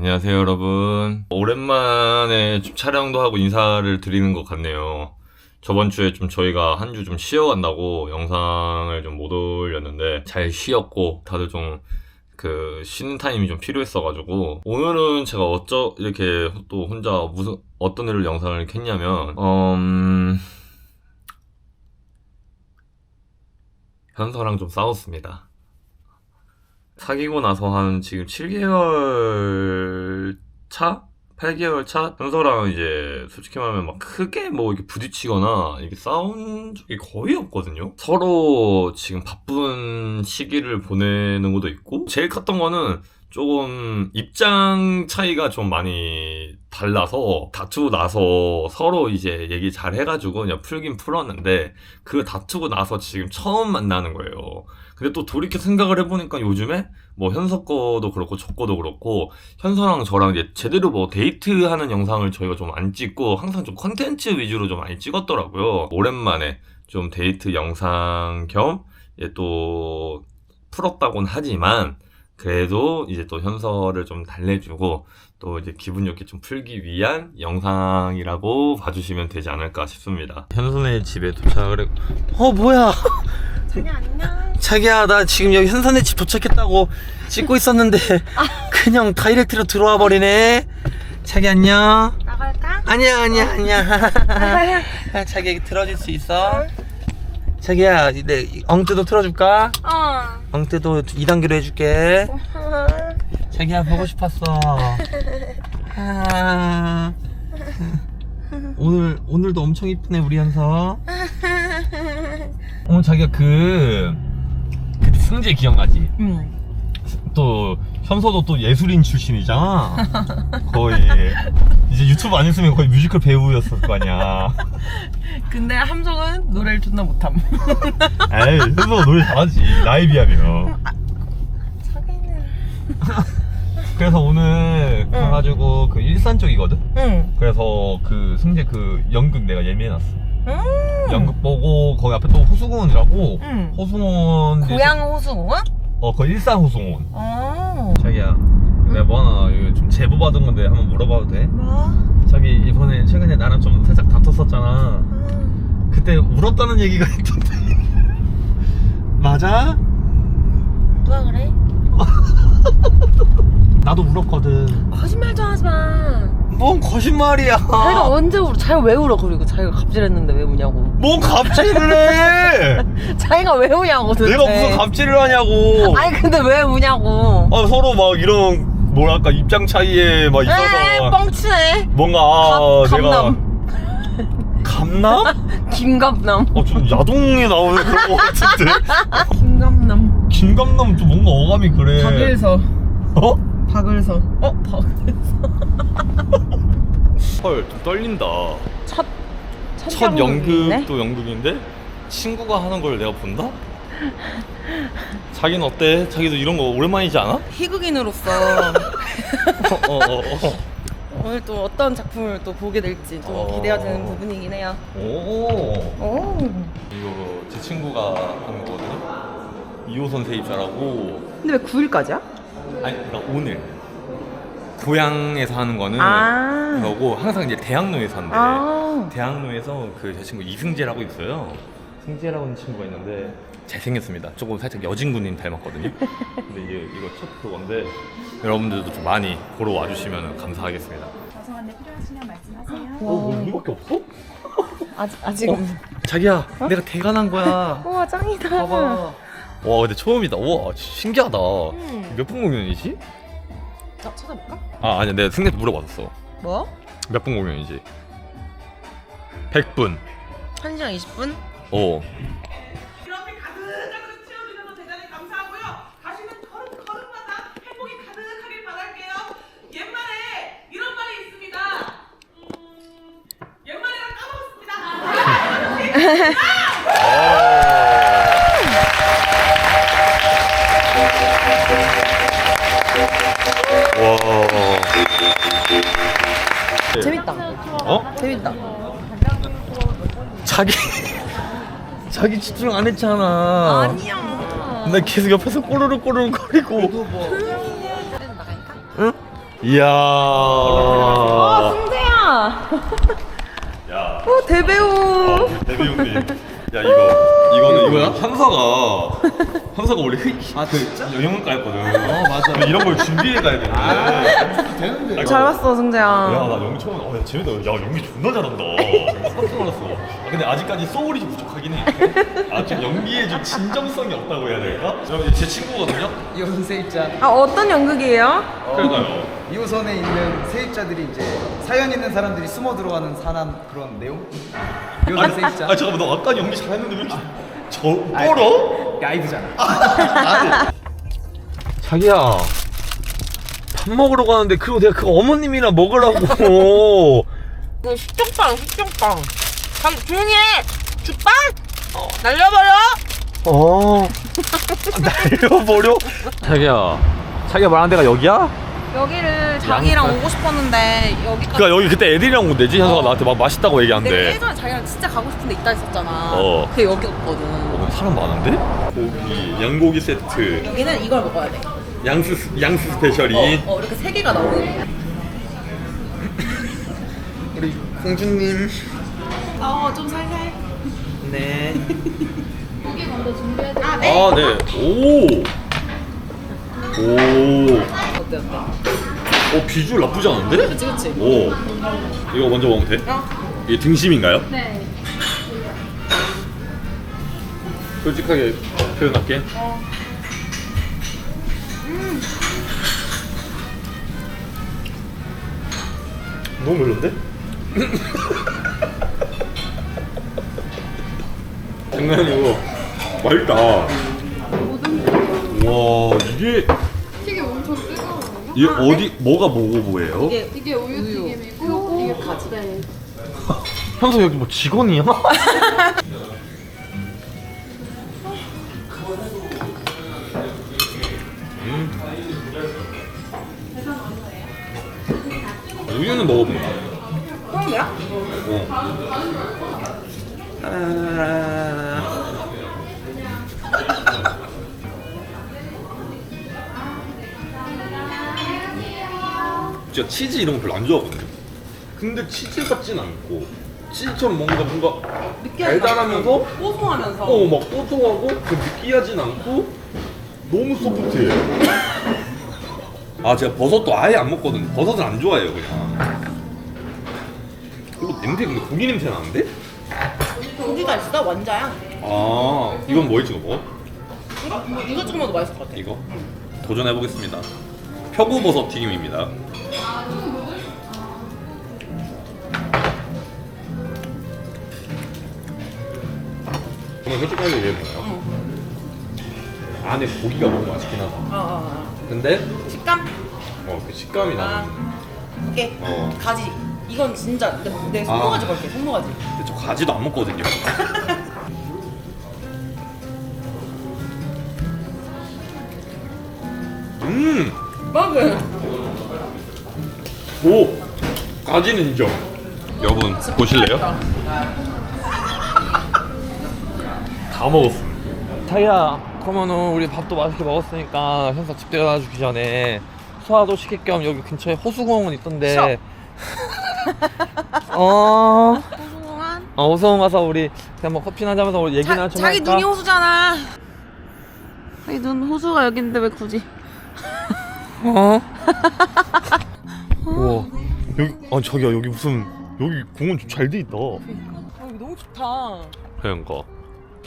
안녕하세요, 여러분. 오랜만에 좀 촬영도 하고 인사를 드리는 것 같네요. 저번 주에 좀 저희가 한 주 좀 쉬어간다고 영상을 좀 못 올렸는데 잘 쉬었고 다들 좀 그 쉬는 타임이 좀 필요했어가지고 오늘은 제가 어쩌 이렇게 또 혼자 무슨 어떤 일을 영상을 했냐면 음... 현서랑 좀 싸웠습니다. 사귀고 나서 한 지금 7개월 차? 8개월 차? 현서랑 이제 솔직히 말하면 막 크게 뭐 이렇게 부딪히거나 이렇게 싸운 적이 거의 없거든요. 서로 지금 바쁜 시기를 보내는 것도 있고 제일 컸던 거는 조금 입장 차이가 좀 많이 달라서 다투고 나서 서로 이제 얘기 잘 해가지고 그냥 풀긴 풀었는데 그 다투고 나서 지금 처음 만나는 거예요. 근데 또 돌이켜 생각을 해보니까 요즘에 뭐 현서 거도 그렇고 저 거도 그렇고 현서랑 저랑 이제 제대로 뭐 데이트하는 영상을 저희가 좀 안 찍고 항상 좀 컨텐츠 위주로 좀 많이 찍었더라고요. 오랜만에 좀 데이트 영상 겸 이제 또 풀었다곤 하지만 그래도 이제 또 현서를 좀 달래주고 또 이제 기분 좋게 좀 풀기 위한 영상이라고 봐주시면 되지 않을까 싶습니다. 현선의 집에 도착을 했고 어 뭐야? 자기 안녕. 자기야 나 지금 여기 현선의 집 도착했다고 찍고 있었는데 그냥 다이렉트로 들어와 버리네. 자기 안녕. 나갈까? 아니야 아니야 아니야. 아, 자기 들어줄 수 있어 자기야 내 엉뜨도 틀어줄까? 어. 엉뜨도 2단계로 해줄게 자기야 보고 싶었어 아. 오늘 오늘도 엄청 이쁘네 우리 현서 오늘 자기가 그 그때 승재 기억나지? 응. 또 현서도 또 예술인 출신이잖아. 거의 이제 유튜브 안 했으면 거의 뮤지컬 배우였을 거 아니야. 근데 함성은 노래를 존나 못함. 에이 현서가 노래 잘하지 나에 비하면. 자기는. 그래서 오늘 응. 가가지고 그 일산 쪽이거든. 응. 그래서 그 승재 그 연극 내가 예매해놨어. 음. 연극 보고 거기 앞에 또 호수공원이라고. 응. 호수공원. 고향 호수공원? 어, 거 일산 호수공원. 어. 자기야, 내가 뭐 하나 이거 좀 제보 받은 건데 한번 물어봐도 돼? 뭐? 자기 이번에 최근에 나랑 좀 살짝 다퉜었잖아. 음. 그때 울었다는 얘기가 있던데. 맞아? 누가 그래? 나도 울었거든. 거짓말 좀 하지 마. 뭔 거짓말이야. 자기가 언제 울어? 자기가 왜 울어? 그리고 자기가 갑질했는데 왜 우냐고. 뭔 갑질을 해? 자기가 왜 우냐고 도대체. 내가 무슨 갑질을 하냐고. 아니 근데 왜 우냐고. 아, 서로 막 이런 뭐랄까 입장 차이에 막 에이 있어서 뻥치네. 뭔가 아, 감- 내가 감남? 김갑남. 어, 좀 야동에 나오는 그런 거 같은데. 김갑남. 김감남 좀 뭔가 어감이 그래. 박일서. 어? 박을서. 어? 박을서. 헐, 좀 떨린다. 첫, 첫 연극도 연극인데 친구가 하는 걸 내가 본다? 자기는 어때? 자기도 이런 거 오랜만이지 않아? 희극인으로서 어, 어, 어. 오늘 또 어떤 작품을 또 보게 될지 좀 어. 기대가 되는 부분이긴 해요. 오. 오. 이거 제 친구가 하는 거거든요. 2호선 세입자라고. 근데 왜 9일까지야? 아니, 그러니까 오늘 고향에서 하는 거는 아. 그거고 항상 이제 대학로에서 한대. 아. 대학로에서 그 제 친구 이승재라고 있어요. 승재라고 하는 친구가 있는데 잘생겼습니다. 조금 살짝 여진구님 닮았거든요. 근데 이게 이거 첫 그건데 여러분들도 좀 많이 보러 와주시면 감사하겠습니다. 안내 필요하시면 말씀하세요. 어, 뭐 우리밖에 없어? 아직 아직. 어, 자기야, 내가 대관한 거야. 우와 짱이다. 봐봐. 와, 근데 처음이다. 우와, 신기하다. 음. 몇 분 공연이지? 자, 찾아볼까? 아, 아니야. 내가 승재한테 물어봤어. 뭐? 몇 분 공연이지? 100분. 1시간 20분? 어. 이렇게 가득가득 채워주셔서 대단히 감사하고요. 가시는 걸음 걸음마다 행복이 가득하길 바랄게요. 옛말에 이런 말이 있습니다. 음, 까먹었습니다. 와. 어? 재밌다. 자기 자기 집중 안 했잖아. 아니야. 나 계속 옆에서 꼬르륵 꼬르륵 거리고. 나가니까? 응? 이야. 아 승재야. 야. 어 대배우. 대배우님. 야 이거 이거는 이거야? 한사가 한사가 원래 흑아 진짜? 영양가였거든. 어 맞아. 이런 걸 준비해 가야 되는데. 되는데. 잘 봤어 승재야. 야, 나 연기 처음, 어, 야, 재밌다. 야, 연기 존나 잘한다. 깜짝 놀랐어. 아, 근데 아직까지 소울이 좀 부족하긴 해. 아, 좀 연기에 좀 진정성이 없다고 해야 될까? 여러분, 제 친구거든요? 세입자. 아 어떤 연극이에요? 그러니까요. 이호선에 있는 세입자들이 이제 사연 있는 사람들이 숨어 들어가는 사람 그런 내용? 이호선 세입자. 아, 잠깐만, 너 아까 연기 잘했는데 왜 이렇게 저, 떨어? 라이브잖아. 자기야. 밥 먹으러 가는데, 그리고 내가 그 어머님이랑 먹으라고. 그 식정빵 식정빵. 참 조용히 해. 죽빵? 어 날려버려. 어. 날려버려? 자기야. 자기가 말한 데가 여기야? 여기를 자기랑 오고 싶었는데 여기까지. 그니까 여기 그때 애들이랑 온 데지? 현서가 나한테 막 맛있다고 내가 얘기한대. 예전에 자기랑 진짜 가고 싶은데 있다 했었잖아. 어. 그게 여기였거든. 어, 사람 많은데? 고기, 양고기 세트, 여기는 이걸 먹어야 돼. 양스 양스 스페셜이. 어, 어 이렇게 세 개가 나오는 거야. 우리 공주님. 어좀 살살. 네. 아 네. 아, 네. 오. 오. 어때 어때? 어, 비주얼 나쁘지 않은데? 그치 그치. 오. 이거 먼저 먹으면 돼? 어. 이게 등심인가요? 네. 솔직하게 표현할게. 너무 별론데? 장난 아니고 맛있다. 와 이게 튀김 엄청 뜨거워요. 이게 어디 뭐가 뭐고 뭐예요? 이게 이게 우유 튀김이고 이게 가지. 네. 현서 여기 뭐 직원이야? 음. 우유는 먹어본다. 처음 진짜 치즈 이런 거 별로 안 좋아하거든요. 근데 치즈 같진 않고 치즈처럼 뭔가 뭔가 달달하면서 뽀송하면서. 어막 뽀송하고 그 느끼하진 않고 너무 소프트해요. 아 제가 버섯도 아예 안 먹거든요. 버섯은 안 좋아해요 그냥. 그리고 냄새 근데 고기 냄새 나는데? 고기가 있어 완자야. 아 이건 뭐 찍어 먹어? 이거 뭐 이거 찍어 먹어도 맛있을 것 같아. 이거 도전해 보겠습니다. 표고버섯 튀김입니다. 정말 솔직하게 얘기해볼까요? 안에 고기가 너무 맛있긴 하다. 어, 어, 어. 근데 식감? 어, 그 식감이 나는. 오케이. 어. 가지. 이건 진짜 내, 내 아. 손모가지 걸게. 손모가지. 근데 저 가지도 안 먹거든요. 음, 먹을. 오, 가지는 인정. 여러분 보실래요? 다 먹었어. 자기야, 그러면은 우리 밥도 맛있게 먹었으니까 현사 집 데려다 주기 전에 소화도 시킬 겸 여기 근처에 호수공원 있던데. 어. 호수공원? 어, 호수공원 가서 우리 그냥 뭐 커피나 하자면서 우리 얘기나 자, 좀 자기 할까? 눈이 호수잖아. 자기 눈 호수가 여긴데 왜 굳이? 어? 우와 여기 아 자기야 여기 무슨 여기 공원 좀 잘 돼 있다 여기 너무 좋다. 그러니까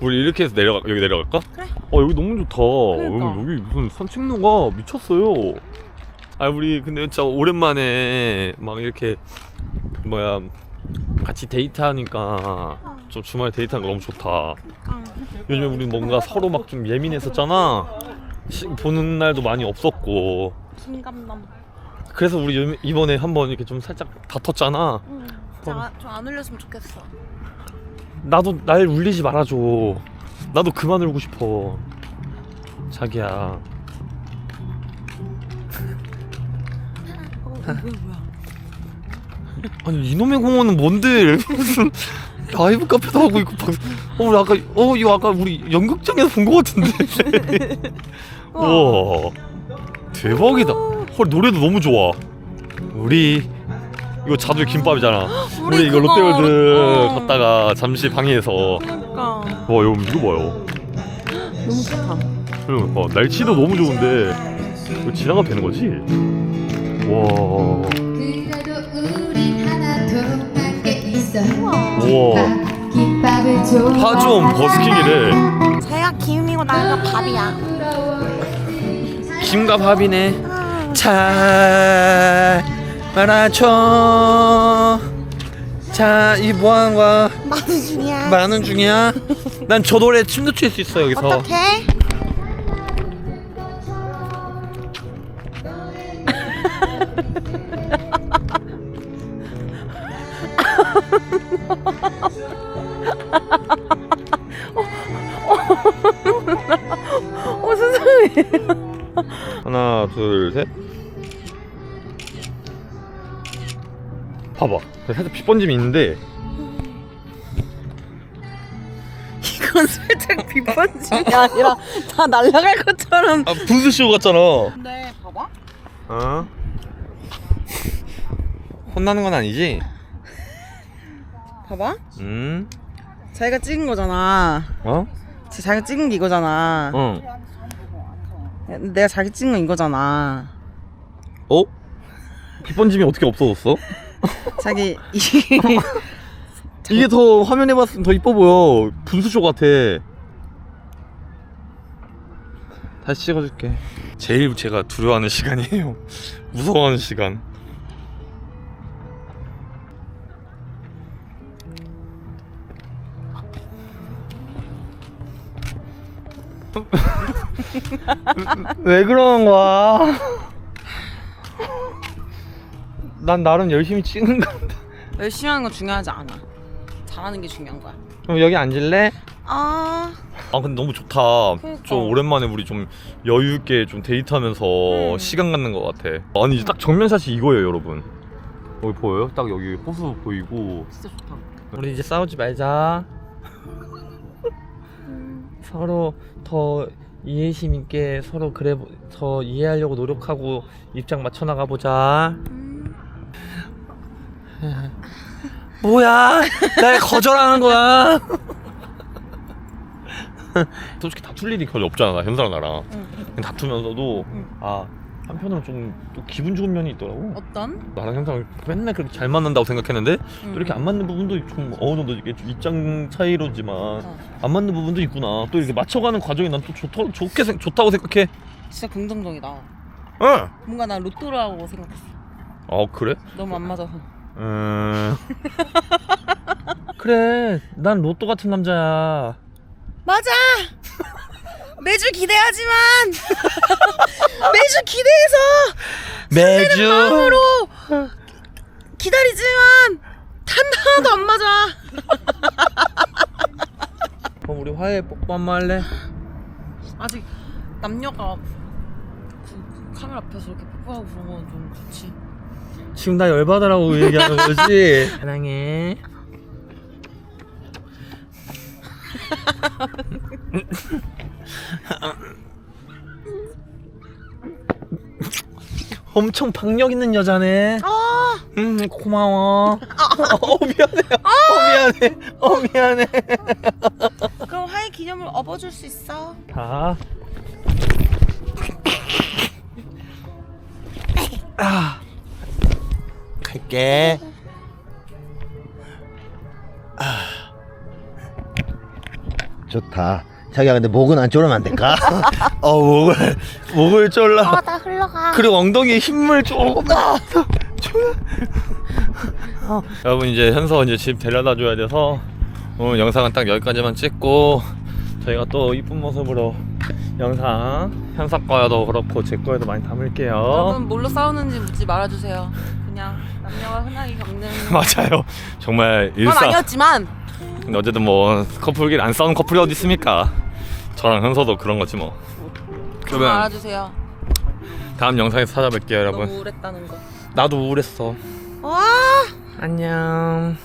우리 이렇게 해서 내려가 여기 내려갈까? 그래. 어 여기 너무 좋다 그러니까. 여기, 여기 무슨 산책로가 미쳤어요 아 우리 근데 진짜 오랜만에 막 이렇게 뭐야 같이 데이트하니까 좀 주말에 데이트하는 거 너무 좋다 요즘에 우리 뭔가 서로 막 좀 예민했었잖아 시- 보는 날도 많이 없었고 순감남. 그래서 우리 요- 이번에 한번 이렇게 좀 살짝 다퉜잖아. 응. 저안 울렸으면 좋겠어. 나도 날 울리지 말아줘. 나도 그만 울고 싶어. 자기야. 어, 뭐야 뭐야. 아니 이놈의 공원은 뭔데 무슨 라이브 카페도 하고 있고 방... 어 우리 아까 어 이거 아까 우리 연극장에서 본 것 같은데. 와 대박이다. 헐 노래도 너무 좋아. 우리 이거 자두 김밥이잖아. 우리 우리, 이거 그거, 롯데월드 어. 갔다가 잠시 방해해서 그러니까 와 여러분 이거 봐요. 너무 좋다. 그러니까 날씨도 너무 좋은데 이거 지나가도 되는 거지? 와. 우와. 파주원 버스킹이래. 자기가 김이고 나가 밥이야. 김과 밥이네. 잘 말아줘. 자, 이 뭐하는 거야? 많은 중이야. 말하는 중이야? 난 저 노래 춤도 출 수 있어 여기서. 어떡해? 어 세상에. 하나, 둘, 셋. 봐봐. 살짝 빗번짐이 있는데 이건 살짝 비번짐이 아니라 다 날아갈 것처럼. 아 분수쇼 같잖아. 네, 봐봐. 어? 혼나는 건 아니지? 봐봐. 음. 자기가 찍은 거잖아. 어? 자기가 찍은 게 이거잖아. 어. 내가 자기 찍은 건 이거잖아. 어? 빗번짐이 어떻게 없어졌어? 자기 이 이게 더 화면에 봤으면 더 이뻐 보여. 분수쇼 같아. 다시 찍어줄게. 제일 제가 두려워하는 시간이에요. 무서워하는 시간. 왜 그러는 거야? 난 나름 열심히 찍는 건데. 열심히 하는 건 중요하지 않아. 잘하는 게 중요한 거야. 그럼 여기 앉을래? 아, 아 근데 너무 좋다. 그러니까. 좀 오랜만에 우리 좀 여유 있게 좀 데이트하면서 음. 시간 갖는 것 같아. 아니 이제 딱 정면샷이 이거예요, 여러분. 여기 보여요? 딱 여기 호수 보이고. 진짜 좋다. 우리 이제 싸우지 말자. 서로 더 이해심 있게 서로 그래 더 이해하려고 노력하고 입장 맞춰 나가 보자. 뭐야? 날 거절하는 거야? 솔직히 다툴 일이 거의 없잖아, 나 현사랑 나랑. 응. 다투면서도 응. 아 한편으로 좀 또 기분 좋은 면이 있더라고. 어떤? 나랑 현사랑 맨날 그렇게 잘 맞는다고 생각했는데 응. 또 이렇게 안 맞는 부분도 좀 어느 정도 이렇게 좀 입장 차이로지만 어. 안 맞는 부분도 있구나. 또 이렇게 맞춰가는 과정이 난 또 좋다, 좋게 생, 좋다고 생각해. 진짜 긍정적이다. 응. 뭔가 난 로또라고 생각했어. 어 그래? 너무 안 맞아서. 음. 그래, 난 로또 같은 남자야. 맞아. 매주 기대하지만 매주 기대해서 매주. 마음으로 기다리지만 단 하나도 안 맞아. 그럼 우리 화해 뽀뽀 한번 할래? 아직 남녀가 그 카메라 앞에서 이렇게 뽀뽀하고 그런 건 좀 그렇지. 지금 나 열받으라고 얘기하는 거지? 사랑해. 엄청 박력 있는 여자네. 아, 음 고마워. 어 미안해. 어 미안해. 어 미안해. 그럼 화해 기념을 업어줄 수 있어? 자. 아. 갈게. 좋다. 자기야 근데 목은 안 졸으면 안 될까? 어 목을 목을 졸라. 나 흘러가. 그리고 엉덩이에 힘을 조금 더. 어. 여러분 이제 현서 이제 집 데려다 줘야 돼서 오늘 영상은 딱 여기까지만 찍고 저희가 또 이쁜 모습으로 영상 현서 거여도 그렇고 제 거에도 많이 담을게요. 여러분 뭘로 싸우는지 묻지 말아주세요. 그냥 남녀가 흔하게 겪는 맞아요. 정말 건 일상. 아니었지만 근데 어쨌든 뭐 커플끼리 안 싸우는 커플이 어디 있습니까? 저랑 현서도 그런 거지 뭐. 그러면 말아주세요. 다음 영상에서 찾아뵐게요, 너무 여러분. 우울했다는 거. 나도 우울했어. 와. 안녕.